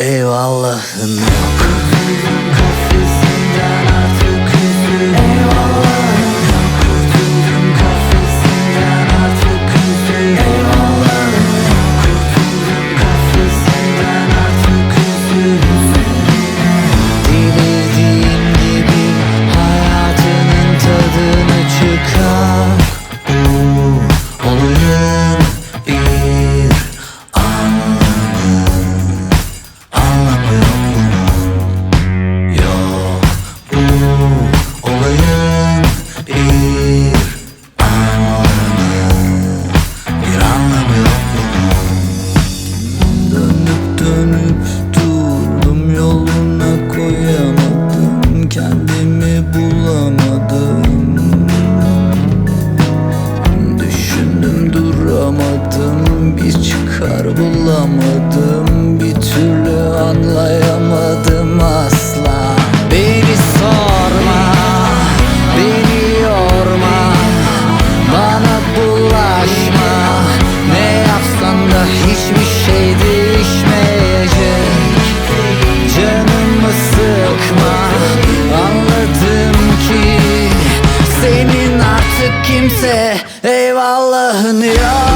Eyvallahın yok. aramadım Bir çıkar bulamadım Bir türlü anlayamadım asla. Beni sorma Beni yorma Bana bulaşma. Ne yapsan da hiçbir şey değişmeyecek. Canımı sıkma Anladım ki Senin artık kimse Eyvallahın yok.